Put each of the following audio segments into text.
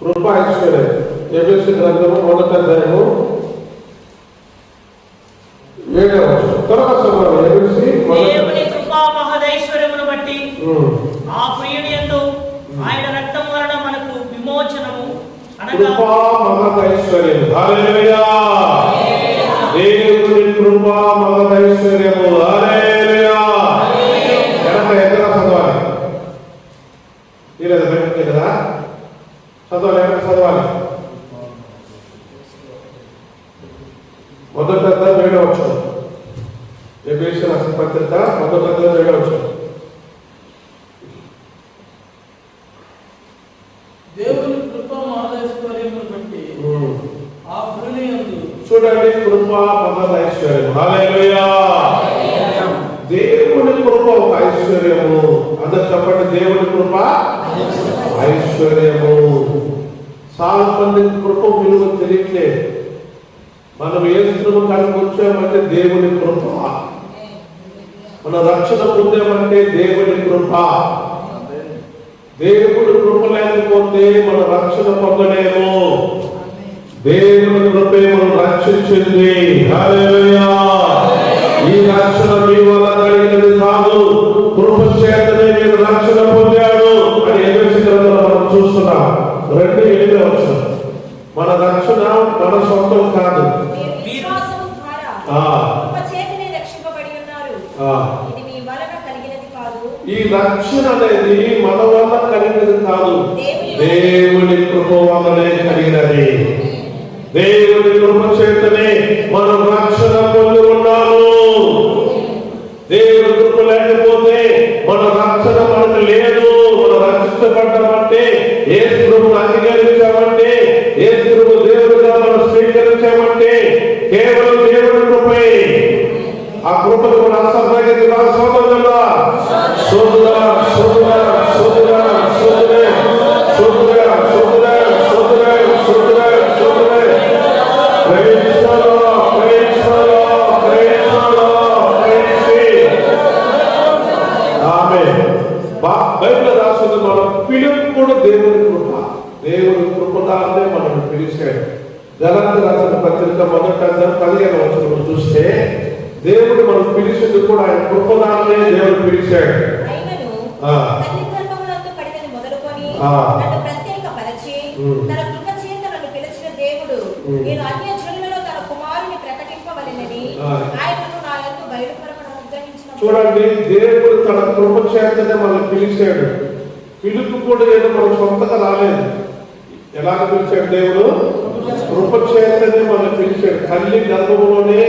కృపా ఐశ్వర్యం ఎబిసి గ్రంథము మొదటి అధ్యాయము ఏడవ చదవాలి ఎబిసి మొదటి దేవుని కృపా మహదైశ్వర్యమును బట్టి ఉమ్. ఆ ప్రియుని యందు ఆయన రక్తం వలన మనకు విమోచనము అనగా కృపా మహదైశ్వర్యం హల్లెలూయా. దేవుని కృపా మహదైశ్వర్యము హల్లెలూయా. ఎనభై చదవాలి తీరేదా బయటకు కదా చదవాలి. ఎక్కడ చదవాలి మొదట వేడవ వచ్చాం ఎబిసి రాసిన పత్రిక మొదట వేడవ వచ్చాం దేవుని కృప మహదైశ్వర్యమును బట్టి ఆ హృదయందు చూడండి కృప మహద్ ఐశ్వర్యం హల్లెలూయా. దేవుని కృప ఒక ఐశ్వర్యము. అందరు చెప్పండి దేవుని కృప ఐశ్వర్యము. చాలా మందికి కృప విలువ తెలియట్లేదు మనం ఏ స్థితిలో వచ్చామంటే దేవుని కృప. మన రక్షణ పొందామంటే దేవుని కృప. దేవుడు కృప లేకపోతే మన రక్షణ పొందలేము. దేవుని కృపే మనం రక్షించింది. ఈ రక్షణ మీ వల్ల రెండు వచ్చిన మన రక్షణ మన సొంతం కాదు. ఈ రక్షణ అనేది మన వల్ల కలిగినది కాదు. దేవుని కృప వల్లనే కలిగినది. దేవుని కృప ఆ కృపను మన బైబిల్ రాసింది మన పిలుపు కూడా దేవుని కృప. దేవుని కృప మనం పిలిచాడు గలంత రాసిన పత్రిక మొదట పదిహేను వచ్చిన చూస్తే దేవుడు మనం పిలిచింది కూడా ఆయన కృపదాన్నే దేవుడు పిలిచాడు. నేను అన్య జనులలో తన కుమారుని ప్రకటింపవలెనని. ఆయనను నా బయలుపరమని చూడండి దేవుడు తన కృప చేతనే మనం పిలిచాడు. పిలుపు కూడా ఏదో మన సొంతగా రాలేదు. ఎలా పిలిచాడు దేవుడు? కృప చేతనే మనం పిలిచాడు. తల్లి గర్భంలోనే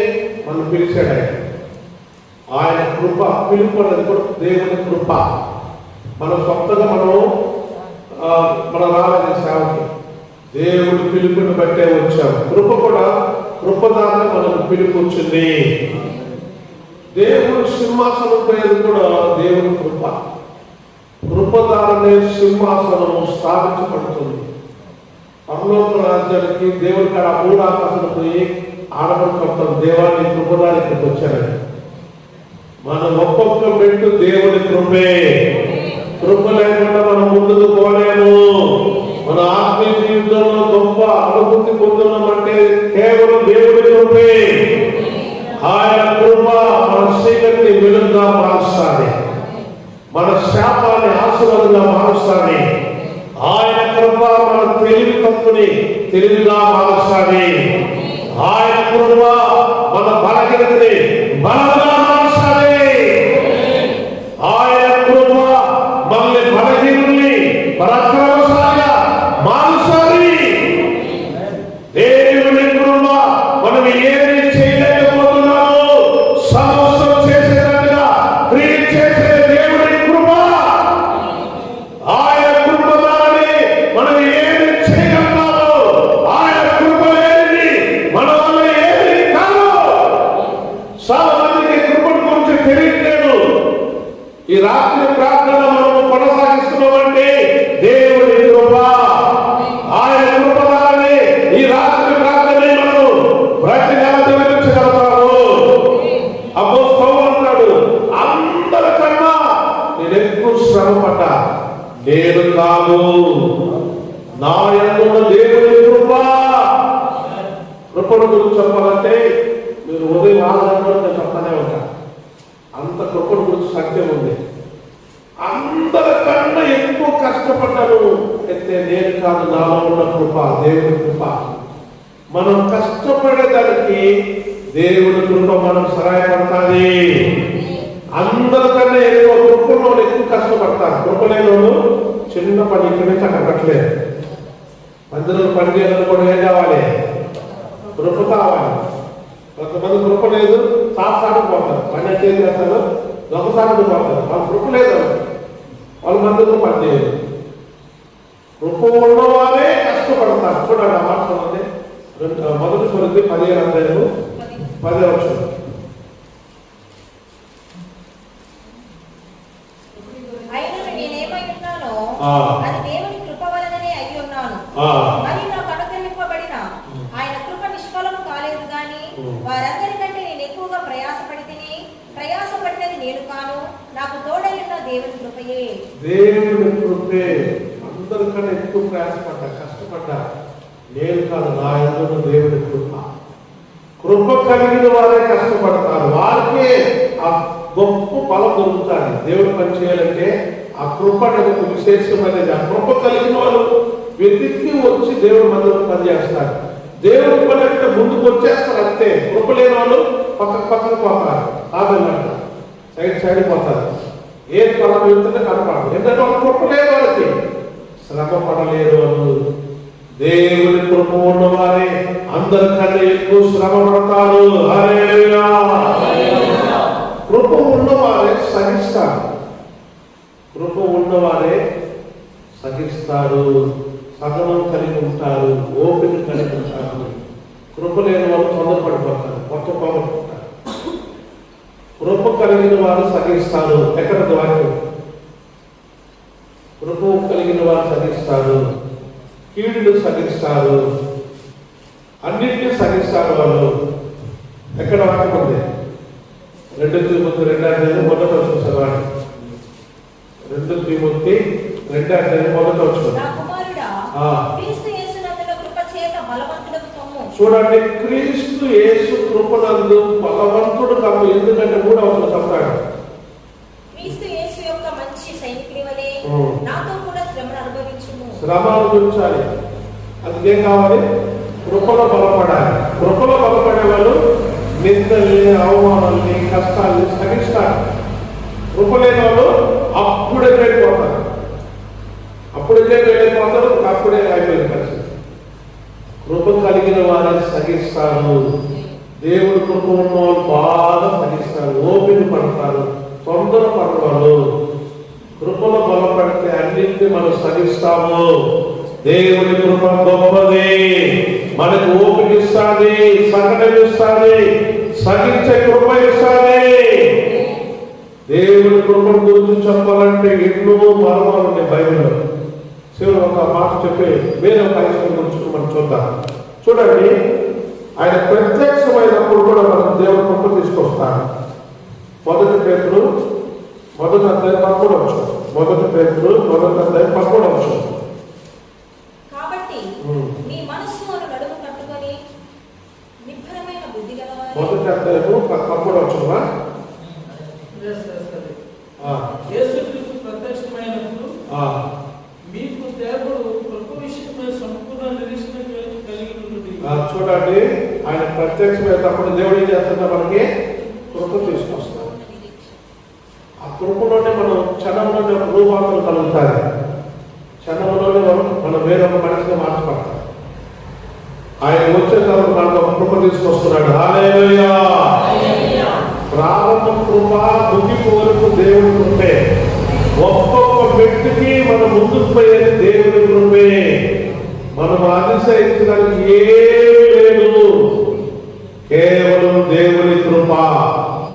మనం పిలిచాడు ఆయన. ఆయన కృప పిలుపు అనేది కూడా దేవుని కృప. మన సొంతగా మనం మన రాలేదు సేవకి. దేవుడి పిలుపుని బట్టే వచ్చాం కృప కూడా కృపదాన్ని మనకు పిలుపు వచ్చింది దేవుడు సింహాసనం పేరు కూడా దేవుని కృప. కృపదారనే సింహాసనము స్థాపించబడుతుంది. పరలోక రాజ్యానికి దేవుడి కాడ మూడు ఆకాశాలు పోయి ఆడబడుతుంటాం దేవాన్ని కృపడానికి వచ్చారండి మన ఒక్కొక్క పెట్టు దేవుని కృపే. కృప లేకుండా మనం ముందుకు పోలేము. మన ఆత్మీయ జీవితంలో గొప్ప అనుభూతి పొందున్నామంటే కేవలం దేవుడి కృపే. ఆయన కృప మన చీకటిని విలుగా మారుస్తాది మన శాపాన్ని ఆశీర్వాదంగా మారుస్తాది ఆయన కృప మన తెలివి తప్పుని తెలివిగా మారుస్తాది ఆయన కృప మన బలహీనతని బలంగా నా ఎనగ దేవుని కృప. కృపను గురించి చెప్పాలంటే మీరు ఉదయం ఆరు గంటలకు చెప్తానే అంత కృపను గురించి సత్యం ఉంది. అందరికన్నా ఎక్కువ కష్టపడ్డాను అయితే నేను కాదు నాలో ఉన్న కృప దేవుని కృప. మనం కష్టపడేదానికి దేవుని కృప మనం సహాయపడతాది. అందరికన్నా ఎక్కువ ఎక్కువ కష్టపడతారు కృప లేనోడు చిన్న పని ఇక్కడ నుంచి అక్కడ కట్టలేదు మందిరం పని చేయాలని కూడా ఏం కావాలి? కృప కావాలి. కొంతమంది కృప లేదు సాగు పోతారు. పని అయితే ఏం చేస్తారు దొంగసాగుకు పోతారు. వాళ్ళ కృప లేదు వాళ్ళకి. వాళ్ళ మందిరం పని చేయదు కృప ఉన్నవారే కష్టపడతారు. చూడండి ఆ మాట మొదటి కొరింది పదిహేను అధ్యాయము పదే వచ్చారు అయినను నేనేమై ఉన్నానో ఆ. అది దేవుని కృప వలననే అయి ఉన్నాను. మరి నాకు అనుగ్రహింపబడిన ఆయన కృప నిష్ఫలము కాలేదు గాని. వారందరికంటే నేను ఎక్కువగా ప్రయాసపడి తిని ప్రయాసపడినది నేను కాను. నాకు తోడై ఉన్న దేవుని కృపయే. దేవుని కృపే. అందరికన్నా ఎక్కువ ప్రయాసపడ్డా కష్టపడ్డా నేను కాదు నా ఎందుకు దేవుని కృప. కృప కలిగిన వారే కష్టపడతారు. వారికే ఆ గొప్ప బలం దొరుకుతారు దేవుడు పని చేయాలంటే ఆ కృప అనేది ఒక విశేషమైనది ఆ కృప కలిగిన వాళ్ళు వెతికి వచ్చి దేవుడు మందిరం పనిచేస్తారు. దేవుడి పని అంటే ముందుకు వచ్చేస్తారు అంతే. కృప లేని వాళ్ళు పక్కకు పక్కకు పోతారు. కాదన్నమాట సైడ్ సైడ్ పోతారు. ఏది పలం వెళ్తుంటే కనపడదు ఎందుకంటే ఒక కృప లేదు వాళ్ళకి. శ్రమ పడలేదు వాళ్ళు. దేవుని కృప ఉన్నవారే. అందరికంటే ఎక్కువ శ్రమ పడతారు. కృప ఉన్నవారే సహిస్తారు. కృప ఉన్నవారే సహిస్తారు. సహనం కలిగి ఉంటారు. ఓపిక కలిగి ఉంటారు. కృప లేని వాళ్ళు తొందరపడిపోతారు. కొత్త పోగొట్టుకుంటారు కృప కలిగిన వారు సహిస్తారు. ఎక్కడ వాక్యం కృప కలిగిన వారు సహిస్తారు. కీడులు సహిస్తారు. అన్నింటినీ సహిస్తారు వాళ్ళు. ఎక్కడ వాక్యం ఉంది? రెండు తిరుమతి రెండు అధ్యాయం మొదట వచ్చిన చదవండి రెండు తిరుమతి రెండు అధ్యాయం మొదట వచ్చిన చూడండి క్రీస్తు యేసు కృపనందు బలవంతుడు కమ్ము ఎందుకంటే కూడా అవసరం చెప్పాడు క్రీస్తు యేసు యొక్క మంచి సైనికుడి వలె ఉం. నాతో కూడా శ్రమను అనుభవించుము. శ్రమ అనుభవించాలి. అందుకేం కావాలి? కృపలో బలపడాలి. కృపలో బలపడే వాళ్ళు నిందల్ని అవమానాల్ని కష్టాన్ని సహిస్తారు. కృప లేని వాళ్ళు అప్పుడే వెళ్ళిపోతారు అప్పుడే వెళ్ళిపోతారు అప్పుడే అయిపోయిన పరిస్థితి కృప కలిగిన వారిని సహిస్తారు. దేవుడు కృప ఉన్న వాళ్ళు బాగా సహిస్తారు. ఓపిక పడతారు తొందర పడతారు కృపలో బలపడితే అన్నింటినీ మనం సహిస్తాము. దేవుని కృప గొప్పది. మనకు ఓపిక ఇస్తుంది సహనం ఇస్తుంది. సహించే కృప ఇస్తుంది దేవుని కృపను గురించి చెప్పాలంటే ఎన్నో మర్మాలు ఉన్నాయి బైబిల్లో. శివుడు ఒక మాట చెప్పి వేరే ఒక ఐశ్వర్యం గురించి మనం చూద్దాం. చూడండి ఆయన ప్రత్యక్షమైనప్పుడు కూడా మనం దేవుని కృప తీసుకొస్తాడు మొదటి పేతులు మొదటి అధ్యాయం పక్కడవచ్చు మొదటి పేరు మొదటి అధ్యాయం పక్కడవచ్చు కాబట్టి చూడండి ఆయన ప్రత్యక్షమైనప్పుడు దేవుడు ఏం చేస్తుంటే మనకి కృప తీసుకొస్తాడు. ఆ కృపలోనే మనం క్షణంలోనే ఒక రూపాంతరం కలుగుతారు క్షణంలోనే మనం మనం వేరొక మనిషిని మార్చబడతాం ఆయన వచ్చే తర్వాత మనకు కృప తీసుకొస్తున్నాడు. హాలేలుయా ప్రారంభ కృప ముగింపు వరకు దేవుడి కృపే. ఒక్కొక్క వ్యక్తికి మన ముందుకు పోయేది దేవుడి కృపే. మనం అతిశయించడానికి ఏమీ లేదు. కేవలం దేవుని కృప.